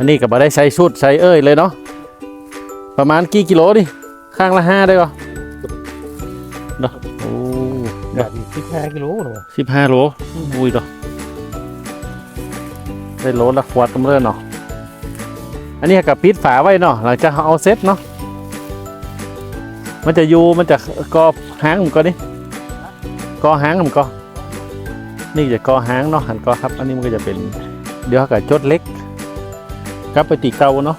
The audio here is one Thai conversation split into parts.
อันนี้ก็บ่ได้ใช้ชุดใช้เอ้ยเลยเนาะประมาณกี่กิโลดิข้างละห้าได้ก่อเนาะโอ้แบบสิบห้ากิโลหรอสิบห้าโลอุ้ยดอกได้โลละขวดกำเรินเนาะอันนี้กับปิดฝาไว้เนาะหลังจากเขาเอาเซ็ตเนาะมันจะอยู่มันจะกอหางมันก็ดิกอหางมันก็นี่จะกอหางเนาะหันกอครับ อันนี้มันก็จะเป็นเดี๋ยวเขากับจดเล็ก กับปตีเก่าเนาะ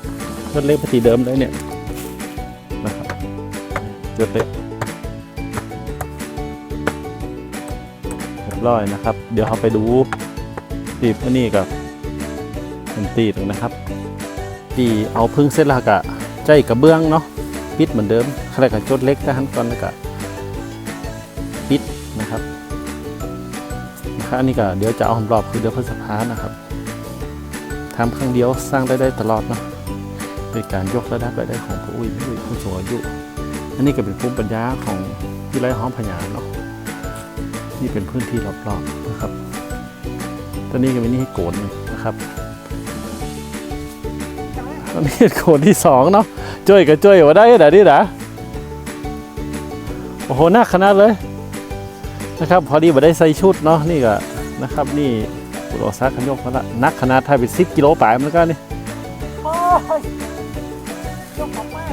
จดเล็กปตีเดิมเลยเนี่ยนะครับจดเล็กเรียบร้อยนะครับ เดี๋ยวเราไปดูตีบอันนี้กับเป็นตีบนะครับที่เอาพึ่งเสร็จแล้วก็ใจกระเบื้องเนาะปิดเหมือนเดิมใครกับจดเล็กทหารก่อนแล้วก็ปิดนะครับนะครับอันนี้ก็เดี๋ยวจะเอาหอมรอบคือเดี๋ยวพฤษภานะครับ ทำครั้งเดียวสร้างได้ได้ตลอดเนาะโดยการยกระดับรายได้ของผู้อุ้ยผู้อุ้ยผู้สูงอายุ อันนี้ก็เป็นภูมิปัญญาของวิไลห้องพญาเนาะนี่เป็นพื้นที่รอบๆนะครับ ตอนนี้ก็มีนี่ให้โกนนะครับ ตอนนี้โกนที่สองเนาะจ้อยกับจ้อยว่าได้เดี๋ยวนี้นะโอ้โหหนักขนาดเลยนะครับ พอดีมาได้ใส่ชุดเนาะนี่ก็นะครับนี่ ปุโรซาขันยกมาละนักขนาดไทยเป็นสิบกิโลปลายมันก็นี่โอ้ยยกของแม่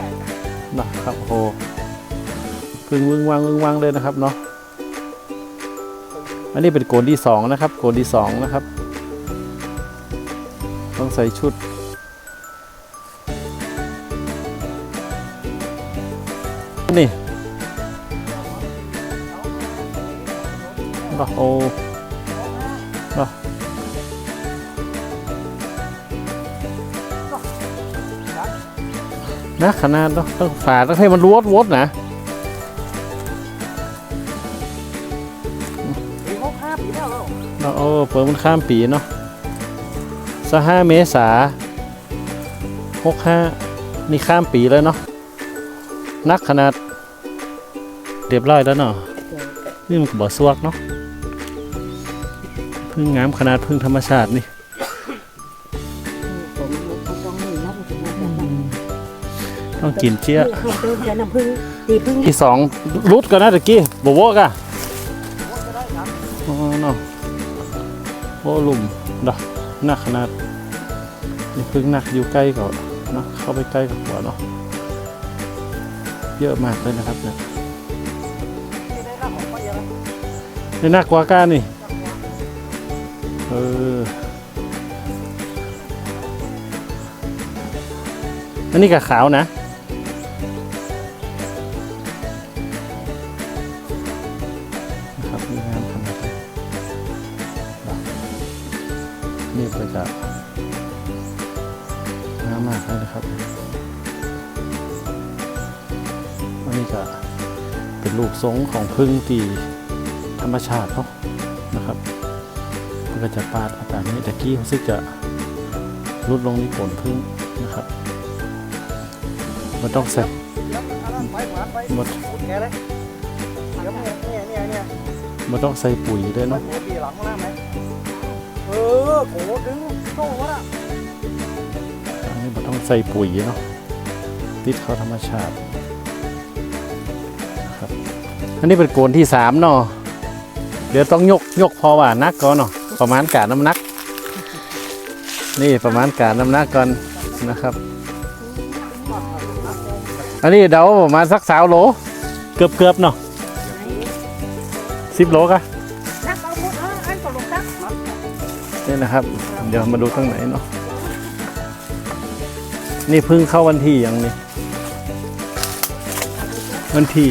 นะครับโอ้โหพึ่งวึงวางวึงวางเลยนะครับเนาะอันนี้เป็นโกนที่สองนะครับ โกนที่สองนะครับ ต้องใส่ชุดนี่โอ้ นะขนาดต้องฝาต้องให้มันรวดวดนะปีหกห้าปีแล้วแล้วเนาะโอ้เปิดมันข้ามปีเนาะสห้าเมษาหกห้านี่ข้ามปีแล้วเนาะนักขนาดเรียบร้อยแล้วเนาะนี่มันก็บ่สวกเนาะพึ่งงามขนาดพึ่งธรรมชาตินี่ ต้องกินเจี๊ยเขาเติมจะน้ำผึ้งตีผึ้งที่สองรุดกันนะตะกี้บวกอะอ๋อเนาะโอ้ลุมดอกหนักขนาดนี่พึ่งหนักอยู่ใกล้กับเนาะเข้าไปใกล้กับหัวเนาะเยอะมากเลยนะครับเนี่ยที่ได้รับของพ่อเยอะนี่หนักกว่าก้านนี่เอออันนี้กับขาวนะ เป็นลูกทรงของพึ่งที่ธรรมชาติเนาะนะครับมันก็จะปาดอาตามนี้ตะกี้รู้สึกจะลดลงที่ผลพึ่งนะครับมันต้องใส่เดี๋ยวมันไปหวานไหมดหมดแกเลยเดี๋ยวเนี่ยเนี่ยเนี่ยเนี่ยมันต้องใส่ปุ๋ยด้วยเนาะปีหลังมาไหมเออโหดึงโซ่วะอันนี้มันต้องใส่ปุ๋ยเนาะติดเขาธรรมชาติ อันนี้เป็นโกนที่สามเนาะเดี๋ยวต้องยกยกพอว่านักก่อนเนาะประมาณการน้ำหนัก นี่ประมาณการน้ำหนักก่อนนะครับ อันนี้เดาประมาณสักสาวโล เกือบเกือบเนาะสิบโลกะนักเอาหมดเอออันตลกนักนี่นะครับ เดี๋ยวมาดูข้างไหนเนาะนี่เพิ่งเข้าวันที่ยังนี่วันที่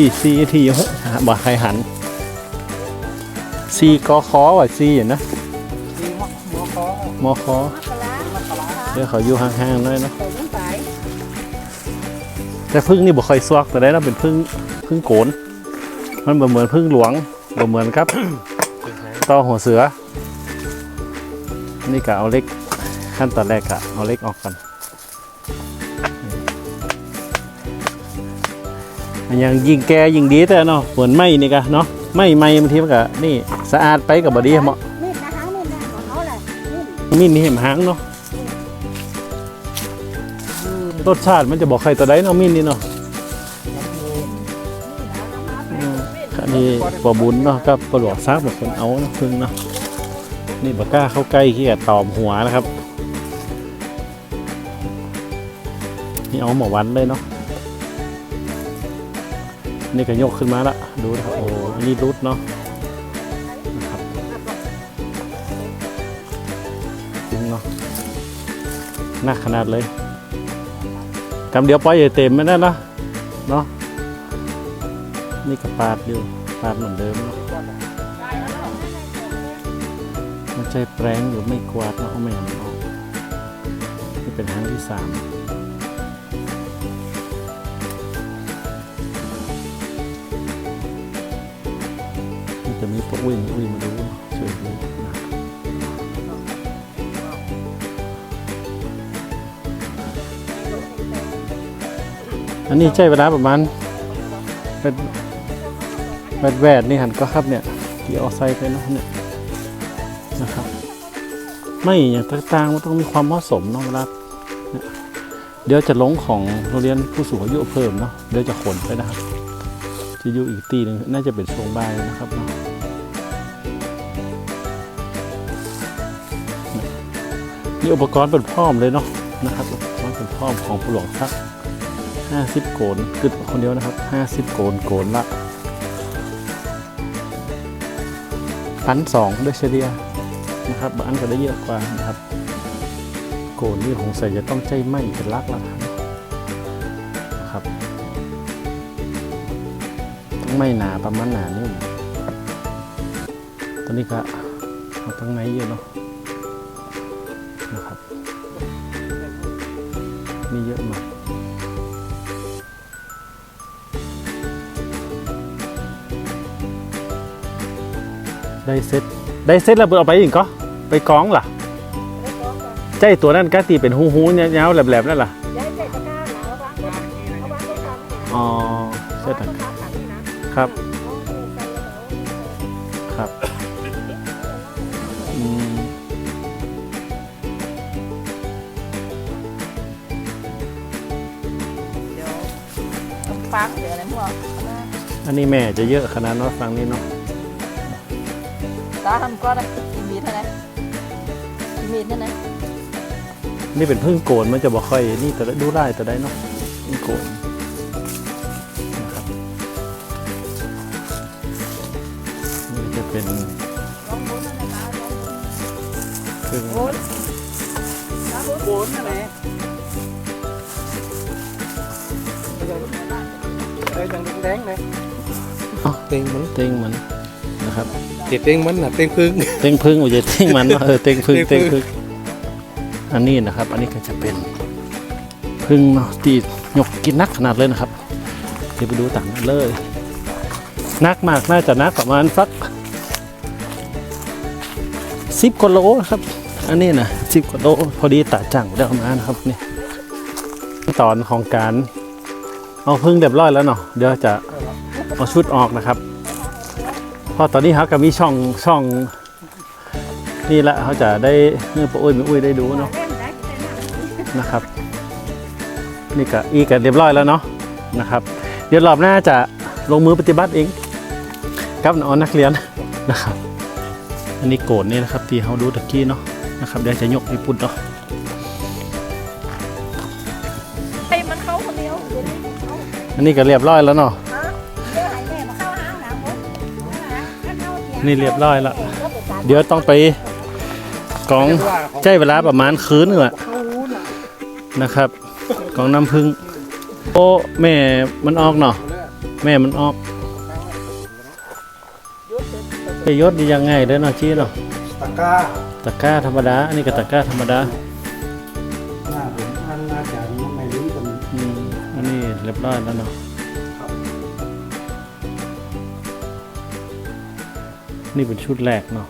ที่ซีที่หกบ่ใครหันซีกอคอว่ะซีอย่างนะดีหัวหัวคอมอคอมักกะลาเดี๋ยวเขาอยู่ห่างๆหน่อยเนาะใส่ลงไปแต่พึ่งนี่บ่ค่อยสวกแต่ได้นะเป็นพึ่งพึ่งโกนมันบ่เหมือนพึ่งหลวงบ่เหมือนครับต่อหัวเสือ นี่ก็เอาเล็กขั้นตอนแรกก็เอาเล็กออกก่อน อันยังยิงแกยิงดีแต่เนาะเหมือนไม้นี่ก็เนาะไม้ไม้บางทีมันก็นี่สะอาดไปกับบดีเหมาะมีดนะฮะมีดนะของเขาแหละมีดนี่เห็นหางเนาะรสชาติมันจะบอกใครตัวใดเนาะมินนี่เนาะอันนี้ปอบุญเนาะกับปลวกซักแบบคนเอาเนาะพึ่งเนาะนี่บาก้าเข้าใกล้ขี้กียจตอมหัวนะครับ นี่เอาหมอวันเลยเนาะ นี่ก็ยกขึ้นมาละดูนะครับโอ้อันนี้รุดเนาะนะครับจริงเนาะหนักขนาดเลยกำเดียวปล่อยอย่เต็มไม่ได้เนาะเนาะนี่ก็ปาดอยู่ปาดเหมือนเดิมเนาะมันใช่แปรงหรือไม่กวาดเนาะเอาไม่เอามันออกนี่เป็นครั้งที่สาม นจะมีพวกวิ่งวิ่งมาดูช่วยดูนะอันนี้ใช้เวลาประมาณเป็นแวดแวดนี่หันก็ครับเนี่ยที่เอาใส่ไปเนาะเนี่ยนะครับ ไม่อย่างต่างๆมันต้องมีความเหมาะสมเนาะเวลาเดี๋ยวจะลงของโรงเรียนผู้สูงอายุเพิ่มเนาะเดี๋ยวจะขนไปนะครับจะอยู่อีกตีหนึ่งน่าจะเป็นช่วงบ่ายนะครับเนาะีอุปกรณ์เป็นพร้อมเลยเนาะนะครับอุปกรณ์เป็นพร้อมของผู้หลวงสักห้าสิบโกนกึดคนเดียวนะครับห้าสิบโกนโกนละพันสองด้วยเฉลี่ยนะครับบางอันก็ได้เยอะกว่านะครับ โกนนี่ของใส่จะต้องใจไหมเป็นลักแล้วนะครับต้องไม่หนาประมาณหนานิ่ตอนนี้ก็เอาตั้งไหนเยอะเนาะ นะครับมีเยอะมากได้เซ็ตได้เซ็ตแล้วเอาไปอีกก็ไปกองล่ะใจตัวนั้นก็ตีเป็นหูหูๆยาวๆแหลมๆนั่นล่ะย้ายเสร็จตะกร้าหนาวบ้างเอาบ้างก็ทำอ๋อเซ็ตตะอะกร้าขันนี่นะครับ ครับ ฟังเดี๋ยวอะไรพวกอันนี้แม่จะเยอะขนาดเนาะฟังนี่เนาะตาทำก็ได้กินมีดเท่าไหร่กินมีดเท่าไหร่นี่เป็นพึ่งโกนมันจะบอกค่อยนี่แต่ละดูได้แต่ได้เนาะพึ่งโกนนะครับนี่จะเป็นลองบุญนะตาลองบุญพึ่งบุญตาบุญโกนนั่นแห เอ้ยยังแดงๆเลยอ๋อเต็งมันเต็งมันนะครับเต็งมันน่ะเต็งพึ่งเต็งพึ่งว่าจะเต็งมันเนาะเออเต็งพึ่งเต็เต็งงพึ่พึ่งงอันนี้นะครับ อันนี้ก็จะเป็นพึ่งเนาะที่ยกกินนักขนาดเลยนะครับเดี๋ยวไปดูต่างกันเลยนักมากน่าจะนักประมาณสักสิบกิโลนะครับ อันนี้นะสิบกิโลพอดีตาจังได้เอามานะครับนี่ขั้นตอนของการ เอาพึ่งเรียบร้อยแล้วเนาะเดี๋ยวจะเอาชุดออกนะครับเพราะตอนนี้เขาก็มีช่องช่องนี่แหละเขาจะได้เมื่อปะอุ้ยม่อุ้ยได้ดูเนาะนะครับ นี่ก็อีกันเรียบร้อยแล้วเนาะนะครับ เดี๋ยวรอบหน้าจะลงมือปฏิบัติเองกับน้องนักเรียนนะครับ อันนี้โกนนี่นะครับที่เขาดูตะกี้เนาะนะครับเดี๋ยวจะยกไปปุ่นเนาะ อันนี้ก็เรียบร้อยแล้วเนาะฮะเดี๋ยวให้แม่มาเข้าห้างน้ำมุกนะเข้าเถียงนี่เรียบร้อยแล้วเดี๋ยวต้องไปกองใช้เวลาประมาณคืนหนึ่งอะนะครับกองน้ำพึ่งโอ้แม่มันออกเนาะแม่มันออกไปยศดียังไงเด้อเนาะชี้เนาะตะกร้าตะกร้าธรรมดาอันนี้ก็ตะกร้าธรรมดา รียบร้อยแล้วเนาะนี่เป็นชุดแรกเนาะ